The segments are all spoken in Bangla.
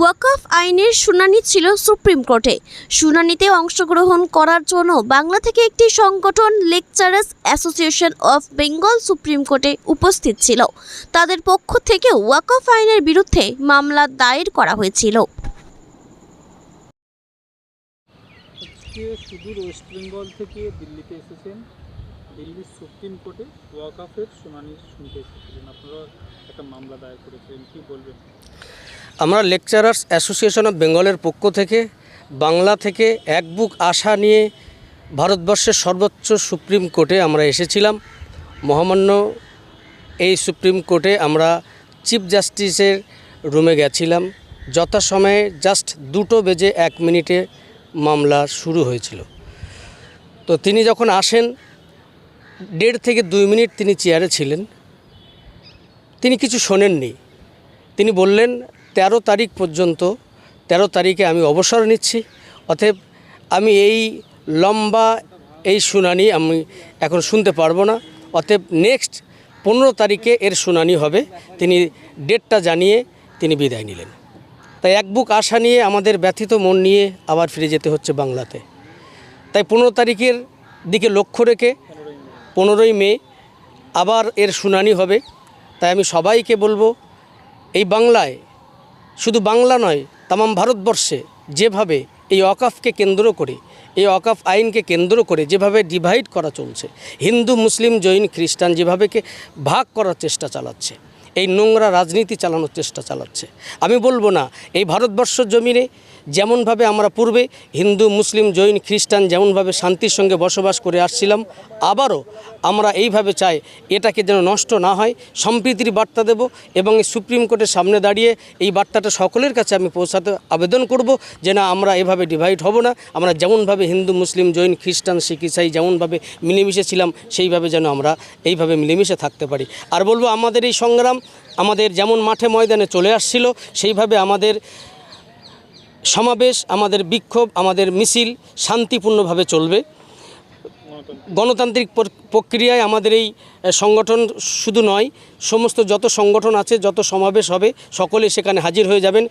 ওয়াকফ আইনের শুনানি ছিল সুপ্রিম কোর্টে। শুনানিতে অংশগ্রহণ করার জন্য বাংলা থেকে একটি সংগঠন lecturers association of Bengal supreme কোর্টে উপস্থিত ছিল। তাদের পক্ষ থেকে ওয়াকফ আইনের বিরুদ্ধে মামলা দায়ের করা হয়েছিল। সুদূর থেকে দিল্লিতে এসেছেন। দিল্লির সুপ্রিম কোর্টে ওয়াকাফের শুনানি শুনতে এসেছিলেন। আপনারা একটা মামলা দায়ের করেছিলেন বলবেন? আমরা লেকচারার্স অ্যাসোসিয়েশন অফ বেঙ্গলের পক্ষ থেকে বাংলা থেকে এক বুক আশা নিয়ে ভারতবর্ষের সর্বোচ্চ সুপ্রিম কোর্টে আমরা এসেছিলাম। মহামান্য এই সুপ্রিম কোর্টে আমরা চিফ জাস্টিসের রুমে গেছিলাম। যথাসময়ে জাস্ট দুটো বেজে এক মিনিটে মামলা শুরু হয়েছিল। তো তিনি যখন আসেন, দেড় থেকে দুই মিনিট তিনি চেয়ারে ছিলেন। তিনি কিছু শোনেননি। তিনি বললেন তেরো তারিখ পর্যন্ত, তেরো তারিখে আমি অবসর নিচ্ছি। অতএব আমি এই লম্বা এই শুনানি আমি এখন শুনতে পারব না। অতএব নেক্সট পনেরো তারিখে এর শুনানি হবে। তিনি ডেটটা জানিয়ে তিনি বিদায় নিলেন। তাই এক বুক আশা নিয়ে, আমাদের ব্যথিত মন নিয়ে আবার ফিরে যেতে হচ্ছে বাংলাতে। তাই পনেরো তারিখের দিকে লক্ষ্য রেখে পনেরোই মে আবার এর শুনানি হবে। তাই আমি সবাইকে বলব, এই বাংলায় শুধু বাংলা নয় তাম ভারতবর্ষে যেভাবে এই অকাফকে কেন্দ্র করে, এই অকাফ আইনকে কেন্দ্র করে যেভাবে ডিভাইড করা চলছে, হিন্দু, মুসলিম, জৈন, খ্রিস্টান যেভাবে ভাগ করার চেষ্টা চালাচ্ছে, এই নোংরা রাজনীতি চালানোর চেষ্টা চালাচ্ছে, আমি বলব না, এই ভারতবর্ষ জমিনে যেমনভাবে আমরা পূর্বে হিন্দু, মুসলিম, জৈন, খ্রিস্টান যেমনভাবে শান্তির সঙ্গে বসবাস করে আসছিলাম, আবারও আমরা এইভাবে চাই এটাকে যেন নষ্ট না হয়। সম্প্রীতির বার্তা দেব এবং সুপ্রিম কোর্টের সামনে দাঁড়িয়ে এই বার্তাটা সকলের কাছে আমি পৌঁছাতে আবেদন করব যে না, আমরা এভাবে ডিভাইড হব না। আমরা যেমনভাবে হিন্দু, মুসলিম, জৈন, খ্রিস্টান, শিখ, ইসাই যেমনভাবে মিলেমিশে ছিলাম, সেইভাবে যেন আমরা এইভাবে মিলেমিশে থাকতে পারি। আর বলব, আমাদের এই সংগ্রাম আমাদের যেমন মাঠে ময়দানে চলে আসছিল, সেইভাবে আমাদের সমাবেশ আমাদের বিক্ষোভ আমাদের মিছিল শান্তিপূর্ণভাবে চলবে। গণতান্ত্রিক প্রক্রিয়ায় আমাদের এই সংগঠন শুধু নয়, সমস্ত যত সংগঠন আছে, যত সমাবেশ হবে, সকলে সেখানে হাজির হয়ে যাবেন।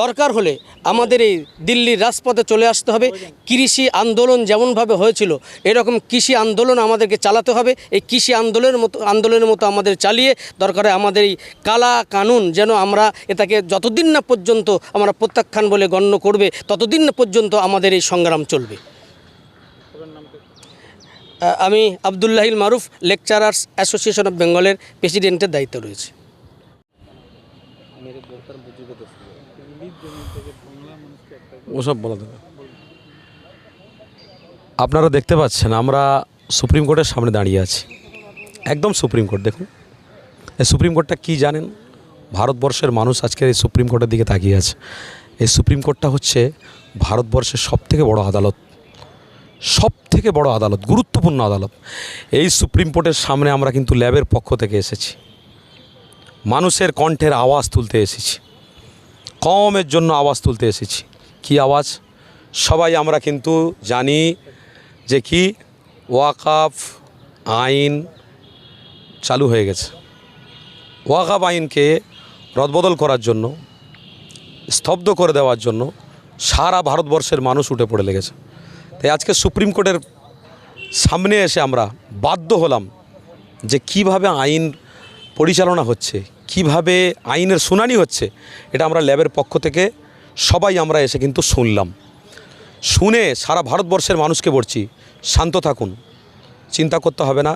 দরকার হলে আমাদের এই দিল্লির রাজপথে চলে আসতে হবে। কৃষি আন্দোলন যেমনভাবে হয়েছিল, এরকম কৃষি আন্দোলন আমাদেরকে চালাতে হবে। এই কৃষি আন্দোলনের মতো আন্দোলনের মতো আমাদের চালিয়ে দরকারে আমাদের এই কালা কানুন যেন আমরা এটাকে যতদিন না পর্যন্ত আমরা প্রত্যাখ্যান বলে গণ্য করবে, ততদিন না পর্যন্ত আমাদের এই সংগ্রাম চলবে আপনার নাম কি আহ, আমি Abdullahil Maruf, lecturers association of বেঙ্গলের প্রেসিডেন্টের দায়িত্ব রয়েছে। ওসব বলা দেবে আপনারা দেখতে পাচ্ছেন, আমরা সুপ্রিম কোর্টের সামনে দাঁড়িয়ে আছি। একদম সুপ্রিম কোর্ট, দেখুন। এই সুপ্রিম কোর্টটা কি জানেন? ভারতবর্ষের মানুষ আজকের এই সুপ্রিম কোর্টের দিকে তাকিয়ে আছে। এই সুপ্রিম কোর্টটা হচ্ছে ভারতবর্ষের সবথেকে বড় আদালত। সব থেকে বড় আদালত, গুরুত্বপূর্ণ আদালত। এই সুপ্রিম কোর্টের সামনে আমরা কিন্তু ল্যাবের পক্ষ থেকে এসেছি। মানুষের কণ্ঠের আওয়াজ তুলতে এসেছি। কমের জন্য আওয়াজ তুলতে এসেছি। কি আওয়াজ? সবাই আমরা কিন্তু জানি যে কি ওয়াকাফ আইন চালু হয়ে গেছে। ওয়াকাফ আইনকে রদবদল করার জন্য, স্তব্ধ করে দেওয়ার জন্য সারা ভারতবর্ষের মানুষ উঠে পড়ে লেগেছে। তাই আজকে সুপ্রিম কোর্টের সামনে এসে আমরা বাধ্য হলাম যে কীভাবে আইন পরিচালনা হচ্ছে, কীভাবে আইনের শুনানি হচ্ছে, এটা আমরা ল্যাবের পক্ষ থেকে সবাই আমরা এসে কিন্তু শুনলাম। শুনে সারা ভারতবর্ষের মানুষকে বলছি, শান্ত থাকুন, চিন্তা করতে হবে না।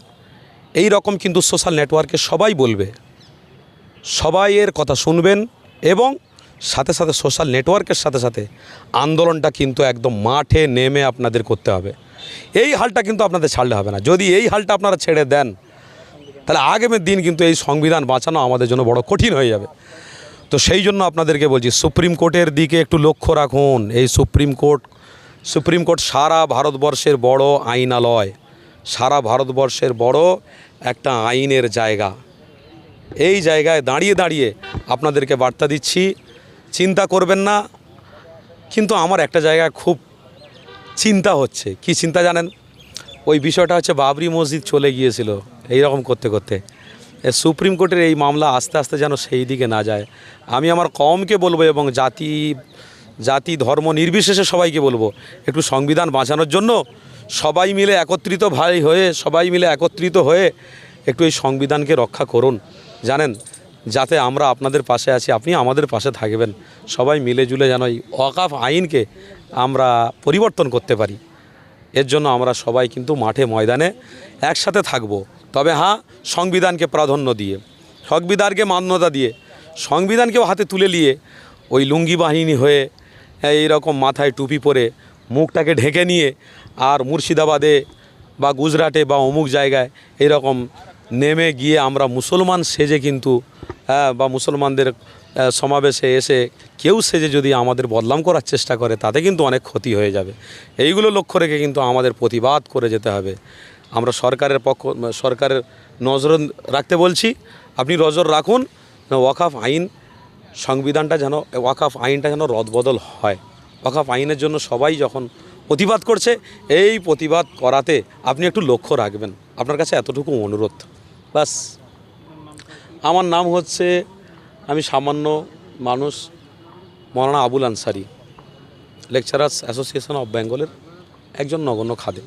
এই রকম কিন্তু সোশ্যাল নেটওয়ার্কে সবাই বলবে সবাই এর কথা শুনবেন এবং সাথে সাথে সোশ্যাল নেটওয়ার্কের সাথে সাথে আন্দোলনটা কিন্তু একদম মাঠে নেমে আপনাদের করতে হবে। এই হালটা কিন্তু আপনাদের ছাড়লে হবে না। যদি এই হালটা আপনারা ছেড়ে দেন, তাহলে আগামী দিন কিন্তু এই সংবিধান বাঁচানো আমাদের জন্য বড় কঠিন হয়ে যাবে। তো সেই জন্য আপনাদেরকে বলছি, সুপ্রিম কোর্টের দিকে একটু লক্ষ্য রাখুন। এই সুপ্রিম কোর্ট সুপ্রিম কোর্ট সারা ভারতবর্ষের বড় আইনালয়, সারা ভারতবর্ষের বড় একটা আইনের জায়গা। এই জায়গায় দাঁড়িয়ে দাঁড়িয়ে আপনাদেরকে বার্তা দিচ্ছি চিন্তা করবেন না। কিন্তু আমার একটা জায়গায় খুব চিন্তা হচ্ছে। কি চিন্তা জানেন? ওই বিষয়টা হচ্ছে বাবরি মসজিদ চলে গিয়েছিল এই রকম করতে। করতে সুপ্রিম কোর্টের এই মামলা আস্তে আস্তে যেন সেই দিকে না যায়। আমি আমার কমকে বলব এবং জাতি জাতি, ধর্ম নির্বিশেষে সবাইকে বলব, একটু সংবিধান বাঁচানোর জন্য সবাই মিলে একত্রিত ভাই হয়ে, সবাই মিলে একত্রিত হয়ে একটু এই সংবিধানকে রক্ষা করুন। জানেন? যাতে আমরা আপনাদের পাশে আছি, আপনি আমাদের পাশে থাকবেন। সবাই মিলে জুলে যেন এই ওয়াকাফ আইনকে আমরা পরিবর্তন করতে পারি। এর জন্য আমরা সবাই কিন্তু মাঠে ময়দানে একসাথে থাকব। তবে হ্যাঁ সংবিধানকে প্রাধান্য দিয়ে, সংবিধানকে মান্যতা দিয়ে, সংবিধানকেও হাতে তুলে নিয়ে ওই লুঙ্গি বাহিনী হয়ে এই রকম মাথায় টুপি পরে মুখটাকে ঢেকে নিয়ে আর মুর্শিদাবাদে বা গুজরাটে বা অমুক জায়গায় এরকম নেমে গিয়ে আমরা মুসলমান সেজে কিন্তু হ্যাঁ, বা মুসলমানদের সমাবেশে এসে কেউ সেজে যদি আমাদের বদলাম করার চেষ্টা করে তাতে কিন্তু অনেক ক্ষতি হয়ে যাবে। এইগুলো লক্ষ্য রেখে কিন্তু আমাদের প্রতিবাদ করে যেতে হবে। আমরা সরকারের পক্ষ সরকারের নজর রাখতে বলছি আপনি নজর রাখুন ওয়াকাফ আইন সংবিধানটা যেন ওয়াকাফ আইনটা যেন রদবদল হয়। ওয়াকাফ আইনের জন্য সবাই যখন প্রতিবাদ করছে এই প্রতিবাদ করাতে আপনি একটু লক্ষ্য রাখবেন। আপনার কাছে এতটুকু অনুরোধ। বাস। আমার নাম হচ্ছে, আমি সামান্য মানুষ মরানা Abul Ansari, lecturers association of বেঙ্গলের একজন নগণ্য খাদেম।